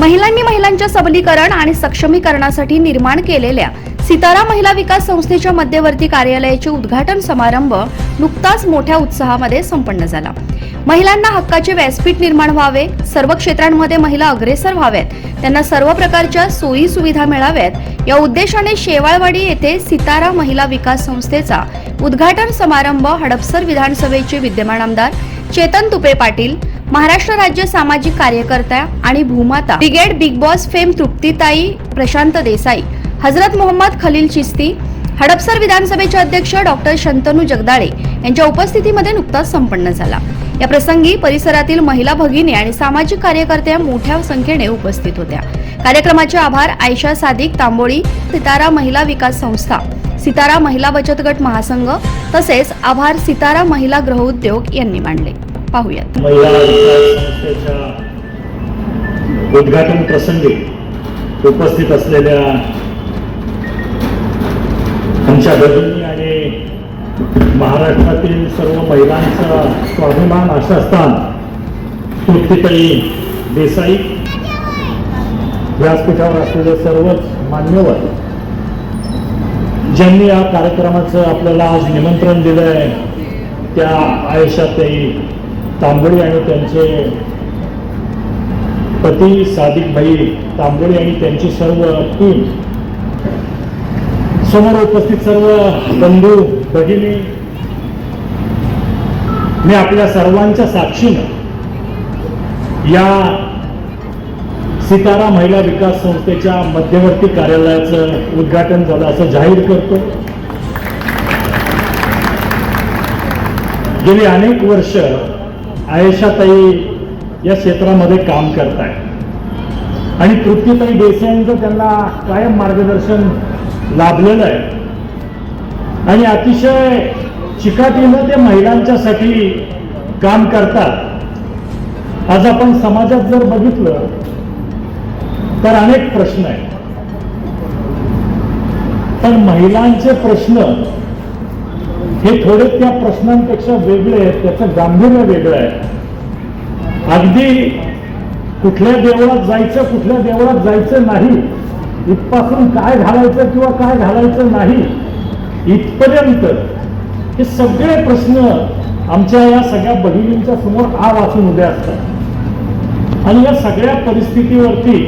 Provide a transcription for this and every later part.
महिलांनी महिलांच्या सबलीकरण आणि सक्षमीकरणासाठी निर्माण केलेल्या सितारा महिला विकास संस्थेच्या मध्यवर्ती कार्यालयाचे उद्घाटन समारंभ नुकताच मोठ्या उत्साहामध्ये संपन्न झाला. महिलांना हक्काचे व्यासपीठ निर्माण व्हावे सर्व क्षेत्रांमध्ये महिला अग्रेसर व्हाव्यात त्यांना सर्व प्रकारच्या सोयी सुविधा मिळाव्यात या उद्देशाने शेवाळवाडी येथे सितारा महिला विकास संस्थेचा उद्घाटन समारंभ हडपसर विधानसभेचे विद्यमान आमदार चेतन तुपे पाटील महाराष्ट्र राज्य सामाजिक कार्यकर्त्या आणि Bhumata brigade Bigg Boss fame तृप्तीताई Prashant Desai Hazrat Mohammed Khalil Chishti Hadapsar विधानसभेचे अध्यक्ष डॉक्टर शंतनू जगदाळे यांच्या उपस्थितीमध्ये नुकताच संपन्न झाला. या प्रसंगी परिसरातील महिला भगिनी आणि सामाजिक कार्यकर्त्या मोठ्या संख्येने उपस्थित होत्या. कार्यक्रमाचे आभार आयशा सादिक तांबोळी सितारा महिला विकास संस्था सितारा महिला बचत गट महासंघ तसेच आभार सितारा महिला गृहउद्योग यांनी मांडले पाहूयात. महिला संस्थेच्या उद्घाटन प्रसंगी उपस्थित असलेल्या आमच्या भगिनी आणि महाराष्ट्रातील सर्व महिलांचा स्वाभिमान आशास्थान तृप्तीताई देसाई व्यासपीठावर असलेले सर्वच मान्यवर ज्यांनी या कार्यक्रमाचं आपल्याला आज निमंत्रण दिलं आहे त्या आयुष्यातही तांबोळी आणि त्यांचे पती सादिक भाई तांबोळी आणि त्यांची सर्व टीम समोर उपस्थित सर्व बंधू भगिनी. मी आपल्या सर्वांच्या साक्षीनं या सितारा महिला विकास संस्थेच्या मध्यवर्ती कार्यालयाचं उद्घाटन झालं असं जाहीर करतो. गेली अनेक वर्ष आयशाताई या क्षेत्रामध्ये काम करत आणि तृप्तीताई देसाईंचं त्यांना कायम मार्गदर्शन लाभलेलं आहे. आणि अतिशय चिकाटीनं ते महिलांच्यासाठी काम करतात. आज आपण समाजात जर बघितलं तर अनेक प्रश्न आहेत. पण महिलांचे प्रश्न हे थोडे त्या प्रश्नांपेक्षा वेगळे आहेत त्याचं गांभीर्य वेगळं आहे. अगदी कुठल्या देवळात जायचं कुठल्या देवळात जायचं नाही इथपासून काय घालायचं किंवा काय घालायचं नाही इथपर्यंत हे सगळे प्रश्न आमच्या या सगळ्या बहिणींच्या समोर आ वाचून उभे असतात. आणि या सगळ्या परिस्थितीवरती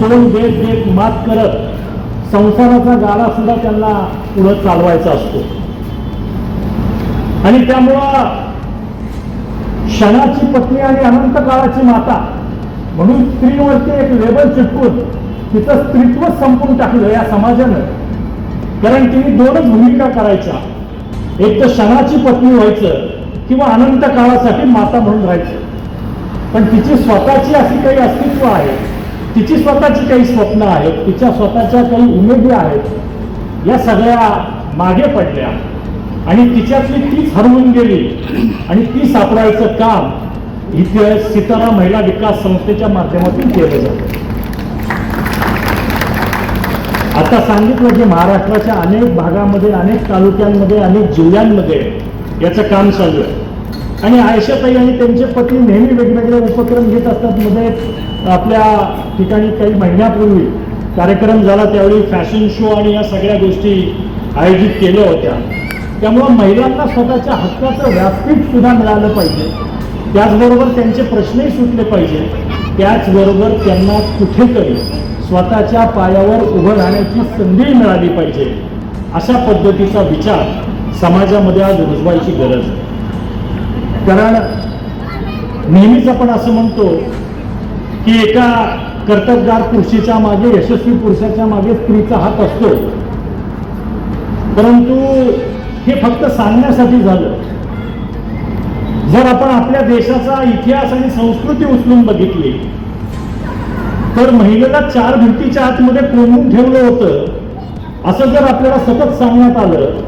तोंड देत देत मात करत संसाराचा गाडा सुद्धा त्यांना पुढं चालवायचा असतो. आणि त्यामुळं क्षणाची पत्नी आणि अनंत काळाची माता म्हणून स्त्रीवरती एक लेबल चिटकून तिचं स्त्रीत्व संपून टाकलं या समाजानं. कारण तिने दोनच भूमिका करायच्या. एक तर क्षणाची पत्नी व्हायचं किंवा अनंत काळासाठी माता म्हणून राहायचं. पण तिची स्वतःची अशी काही अस्तित्व आहे तिची स्वतःची काही स्वप्न आहेत तिच्या स्वतःच्या काही उमेदी आहेत या सगळ्या मागे पडल्या. आणि तिच्यातली तीच हरवून गेली. आणि ती सापडायचं काम इथे सितारा महिला विकास संस्थेच्या माध्यमातून केलं जातं. आता सांगितलं की महाराष्ट्राच्या अनेक भागामध्ये अनेक तालुक्यांमध्ये अनेक जिल्ह्यांमध्ये याचं काम चालू आहे. आणि आयशाताई आणि त्यांचे पती नेहमी वेगवेगळे उपक्रम घेत असतात. मध्ये आपल्या ठिकाणी काही महिन्यापूर्वी कार्यक्रम झाला त्यावेळी फॅशन शो आणि या सगळ्या गोष्टी आयोजित केल्या होत्या. त्यामुळं महिलांना स्वतःच्या हक्काचं व्यासपीठ सुद्धा मिळालं पाहिजे. त्याचबरोबर त्यांचे प्रश्नही सुटले पाहिजे. त्याचबरोबर त्यांना कुठेतरी स्वतःच्या पायावर उभं राहण्याची संधी मिळाली पाहिजे. अशा पद्धतीचा विचार समाजामध्ये आज रुजवायची गरज आहे. कारण नेहमीच आपण असं म्हणतो की एका कर्तबगार पुरुषीच्या मागे यशस्वी पुरुषाच्या मागे स्त्रीचा हात असतो. परंतु हे फक्त सांगण्यासाठी झालं. जर आपण आपल्या देशाचा इतिहास आणि संस्कृती उचलून बघितली तर महिलेला चार भिंतीच्या आतमध्ये कोंबून ठेवलं होतं. असं जर आपल्याला सतत सांगण्यात आलं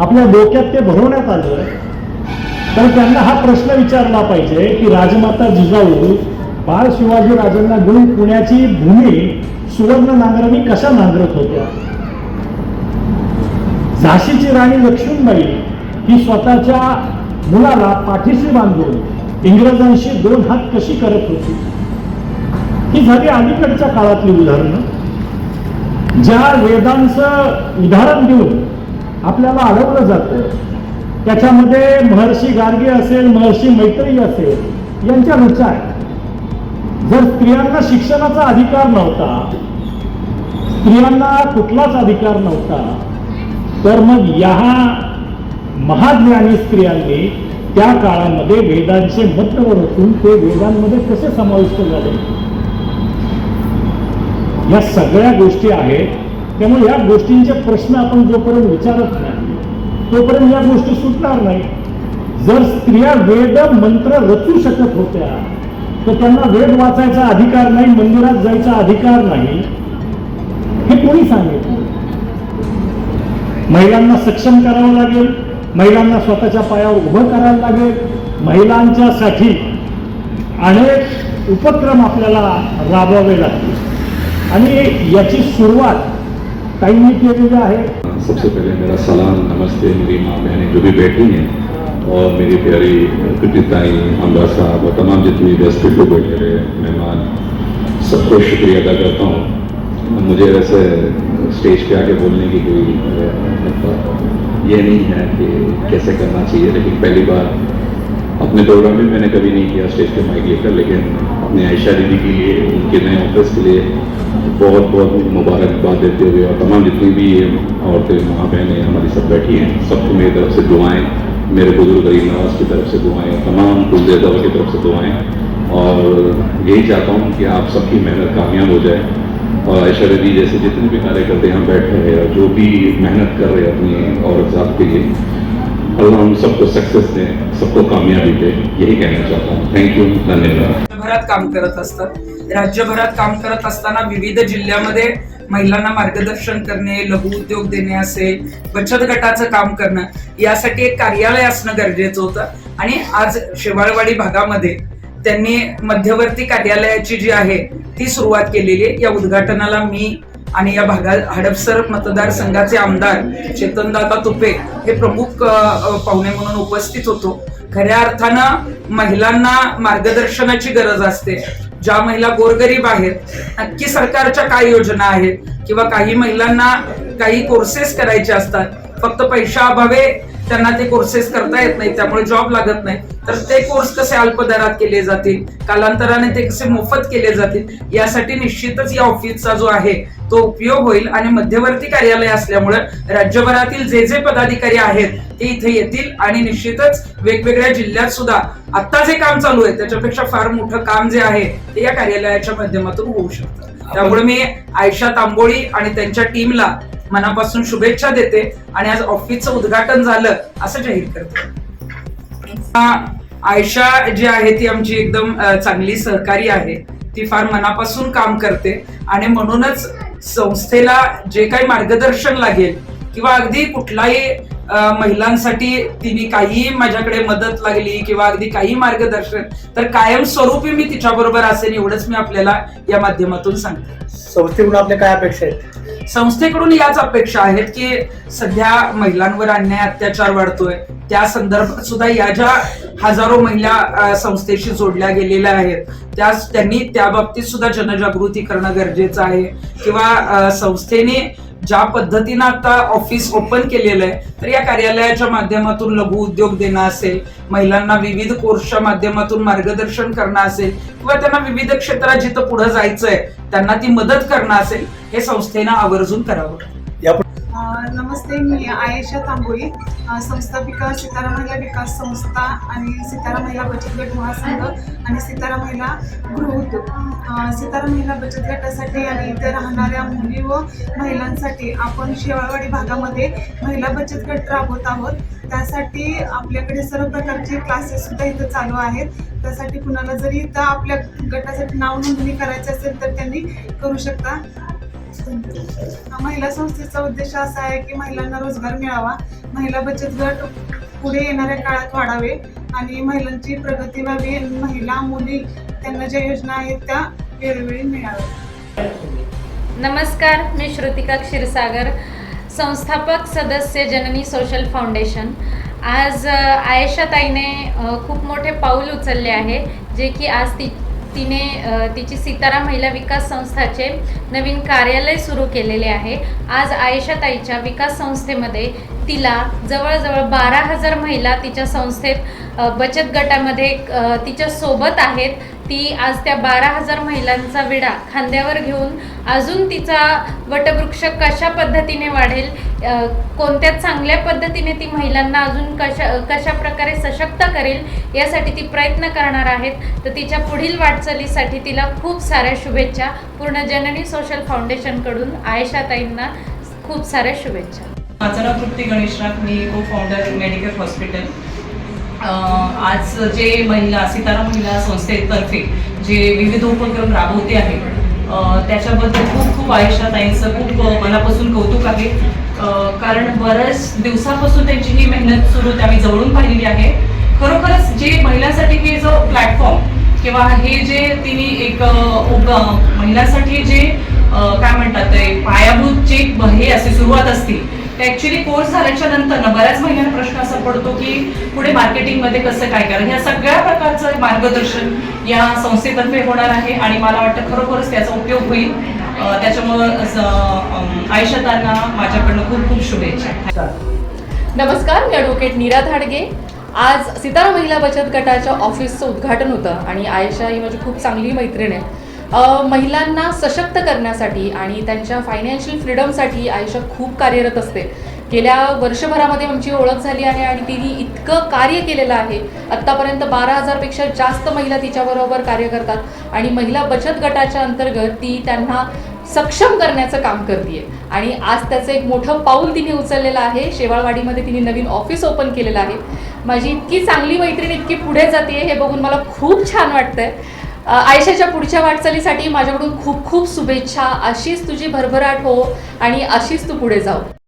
आपल्या डोक्यात ते भरवण्यात आलं तर त्यांना हा प्रश्न विचारला पाहिजे की राजमाता जिजाऊ बाळ शिवाजी राजांना घेऊन पुण्याची भूमी सुवर्ण नांगरांनी कशा नांगरत होत्या? झाशीची राणी लक्ष्मीबाई ही स्वतःच्या मुलाला पाठीशी बांधून इंग्रजांशी दोन हात कशी करत होती? ही झाली अलीकडच्या काळातली उदाहरणं. ज्या वेदांचं उदाहरण देऊन आपल्याला अडवलं जातं त्याच्यामध्ये महर्षी गार्गे असेल महर्षी मैत्री असेल यांच्या रुचा आहेत. जर स्त्रियांना शिक्षणाचा अधिकार नव्हता स्त्रियांना कुठलाच अधिकार नव्हता तर मग या महाज्ञानी स्त्रियांनी त्या काळामध्ये वेदांचे मत्रवर असून ते वेदांमध्ये कसे समाविष्ट झाले? या सगळ्या गोष्टी आहेत. त्यामुळे या गोष्टींचे प्रश्न आपण जोपर्यंत विचारत नाही तोपर्यंत या गोष्टी सुटणार नाही. जर स्त्रिया वेद मंत्र रचू शकत होत्या तर त्यांना वेद वाचायचा अधिकार नाही मंदिरात जायचा अधिकार नाही हे कोणी सांगेल? महिलांना सक्षम करावं लागेल महिलांना स्वतःच्या पायावर उभं करायला लागेल. महिलांच्यासाठी अनेक उपक्रम आपल्याला राबवावे लागतील. आणि याची सुरुवात काहींनी केलेली आहे. सबसे पहले मेरा सलाम नमस्ते मेरी माँ बहनें जो भी बैठी हैं और मेरी प्यारी कृतिताई अम्बा साहब और तमाम जितनी व्यस्त लोग बैठे रहे मेहमान सबको शुक्रिया अदा करता हूँ। मुझे वैसे स्टेज पे आके बोलने की कोई, ये नहीं है कि कैसे करना चाहिए, लेकिन पहली बार अपने प्रोग्राम में मैंने कभी नहीं किया स्टेज पे माइक लेकर, लेकिन अपने आयशा दीदी के लिए, उनके नए ऑफ़िस के लिए बहुत बहुत मुबारकबाद देते हुए और तमाम जितनी भी औरतें माँ बहनें हमारी सब बैठी हैं, सबको मेरी तरफ़ से दुआएँ, मेरे बुज़ुर्ग गरीब नवाज़ की तरफ़ से दुआएँ, तमाम कुलदेवता की तरफ़ से दुआएँ। और यही चाहता हूँ कि आप सबकी मेहनत कामयाब हो जाए और आयशा जैसे जितने भी कार्यकर्ते यहाँ बैठे हैं और जो भी मेहनत कर रहे हैं अपनी औरत साहब के लिए अल्लाह हम सबको सक्सेस दे सबको कामयाबी दे यही कहना चाहता हूँ। थैंक यू धन्यवाद। राज्यभरात काम करत असतात राज्यभरात काम करत असताना विविध जिल्ह्यामध्ये महिलांना मार्गदर्शन करणे लघु उद्योग देणे असेल बचत गटाचं काम करणं यासाठी एक कार्यालय असणं गरजेचं होतं. आणि आज शेवाळवाडी भागामध्ये त्यांनी मध्यवर्ती कार्यालयाची जी आहे ती सुरुवात केलेली आहे. या उद्घाटनाला मी आणि या भागात हडपसर मतदारसंघाचे आमदार चेतनदादा तुपे हे प्रमुख पाहुणे म्हणून उपस्थित होतो. खऱ्या अर्थानं महिलांना मार्गदर्शनाची गरज असते. ज्या महिला गोरगरीब आहेत नक्की सरकारच्या काय योजना आहेत? किंवा काही महिलांना काही कोर्सेस करायचे असतात फक्त पैशा अभावे त्यांना ते कोर्सेस करता येत नाही त्यामुळे जॉब लागत नाही. तर ते कोर्स कसे अल्प दरात केले जातील कालांतराने ते कसे मोफत केले जातील यासाठी निश्चितच या ऑफिसचा जो आहे तो उपयोग होईल. आणि मध्यवर्ती कार्यालय असल्यामुळे राज्यभरातील जे जे पदाधिकारी आहेत ते इथे येतील आणि निश्चितच वेगवेगळ्या जिल्ह्यात सुद्धा आता जे काम चालू आहे त्याच्यापेक्षा फार मोठं काम जे आहे ते या कार्यालयाच्या माध्यमातून होऊ शकतं. त्यामुळे मी आयशा तांबोळी आणि त्यांच्या टीमला मनापासून शुभेच्छा देते आणि आज ऑफिसचं उद्घाटन झालं असं जाहीर करते. आयशा जी आहे ती आमची एकदम चांगली सहकारी आहे. ती फार मनापासून काम करते आणि म्हणूनच संस्थेला जे काही मार्गदर्शन लागेल किंवा अगदी कुठलाही महिलांसाठी तिने काही माझ्याकडे मदत लागली किंवा अगदी काही मार्गदर्शन तर कायमस्वरूपी मी तिच्याबरोबर असेल एवढंच मी आपल्याला या माध्यमातून सांगते. संस्थेकडून आपल्या काय अपेक्षा आहेत? संस्थेकडून याच अपेक्षा आहेत की सध्या महिलांवर अन्याय अत्याचार वाढतोय. त्या संदर्भात सुद्धा या ज्या हजारो महिला संस्थेशी जोडल्या गेलेल्या आहेत त्या त्यांनी त्या बाबतीत सुद्धा जनजागृती करणं गरजेचं आहे. किंवा संस्थेने ज्या पद्धतीनं आता ऑफिस ओपन केलेलं आहे तर या कार्यालयाच्या माध्यमातून लघु उद्योग देणं असेल महिलांना विविध कोर्सच्या माध्यमातून मार्गदर्शन करणं असेल किंवा त्यांना विविध क्षेत्रात जिथं पुढे जायचंय त्यांना ती मदत करणं असेल हे संस्थेनं आवर्जून करावं. या नमस्ते मी आयशा तांबोळी संस्थापिका सितारा महिला विकास संस्था आणि सितारा महिला बचत गट महासंघ आणि सितारा महिला गृहउद्योग सितारा महिला बचत गटासाठी आणि इथे राहणाऱ्या मुली व महिलांसाठी आपण शेवाळवाडी भागामध्ये महिला बचत गट राबवत आहोत. त्यासाठी आपल्याकडे सर्व प्रकारचे क्लासेससुद्धा इथं चालू आहेत. त्यासाठी कुणाला जरी इथं आपल्या गटासाठी नाव नोंदणी करायची असेल तर त्यांनी करू शकता. महिला संस्थेचा उद्देश असा आहे की महिलांना रोजगार मिळावा. महिला बचत गट पुढे येणाऱ्या काळात वाढावे आणि महिलांची प्रगती व्हावी. महिला मुली त्यांना ज्या योजना आहेत त्या वेळोवेळी मिळाव्या नमस्कार मी श्रुतिका क्षीरसागर संस्थापक सदस्य जननी सोशल फाउंडेशन. आज आयशा ताईने खूप मोठे पाऊल उचलले आहे जे की आज ती तिने तिची सीतारा महिला विकास संस्थाचे नवीन कार्यालय सुरू केलेले आहे. आज आयशाताईच्या विकास संस्थेमध्ये तिला जवळजवळ बारा हजार महिला तिच्या संस्थेत बचत गटामध्ये तिच्या सोबत आहेत. ती आज त्या बारा हजार महिलांचा विडा खांद्यावर घेऊन अजून तिचा वटवृक्ष कशा पद्धतीने वाढेल कोणत्या चांगल्या पद्धतीने ती महिलांना अजून कशा कशा प्रकारे सशक्त करेल यासाठी ती प्रयत्न करणार आहेत. तर तिच्या पुढील वाटचालीसाठी तिला खूप साऱ्या शुभेच्छा. पूर्ण जननी सोशल फाउंडेशनकडून आयशाताईंना खूप साऱ्या शुभेच्छा. माझं नाव तृप्ती गणेशनाथ मी को फाउंडर मेडिकल हॉस्पिटल आज जे महिला सितारा महिला संस्थेतर्फे जे विविध उपक्रम राबवते आहे त्याच्याबद्दल खूप खूप आयुष्यात ताईंचं खूप मनापासून कौतुक आहे. कारण बऱ्याच दिवसापासून त्यांची ही मेहनत सुरू होती आम्ही जवळून पाहिलेली आहे. खरोखरच जे महिलांसाठी हे जो प्लॅटफॉर्म किंवा हे जे तिने एक महिलांसाठी जे काय म्हणतात ते पायाभूत जे हे असे सुरुवात असतील ऍक्च्युली कोर्स झाल्याच्यानंतर ना बऱ्याच महिन्यांना प्रश्न असा पडतो की पुढे मार्केटिंगमध्ये कसं काय करायचं? या सगळ्या प्रकारचं मार्गदर्शन या संस्थेतर्फे होणार आहे आणि मला वाटतं खरोखरच त्याचा उपयोग होईल. त्याच्यामुळे त्याच्यामुळं आयुष्यातांना माझ्याकडनं खूप खूप शुभेच्छा. नमस्कार मी ॲडव्होकेट नीरा धाडगे. आज सितारा महिला बचत गटाच्या ऑफिसचं उद्घाटन होतं आणि आयशा ही माझी खूप चांगली मैत्रीण आहे. महिलांना सशक्त करण्यासाठी आणि त्यांच्या फायनान्शियल फ्रीडमसाठी आयुष्य खूप कार्यरत असते. गेल्या वर्षभरामध्ये आमची ओळख झाली आहे आणि तिने इतकं कार्य केलेलं आहे. आत्तापर्यंत बारा हजारपेक्षा जास्त महिला तिच्याबरोबर कार्य करतात आणि महिला बचत गटाच्या अंतर्गत ती त्यांना सक्षम करण्याचं काम करते आणि आज त्याचं एक मोठं पाऊल तिने उचललेलं आहे. शेवाळवाडीमध्ये तिने नवीन ऑफिस ओपन केलेलं आहे. माझी इतकी चांगली मैत्रीण इतकी पुढे जाते हे बघून मला खूप छान वाटतंय. आयुष्याच्या आयशाच्या पुढच्या वाटचालीसाठी माझ्याकडून खूप खूप शुभेच्छा. अशीच तुझी भरभराट हो आणि अशीच तू पुढे जाऊ.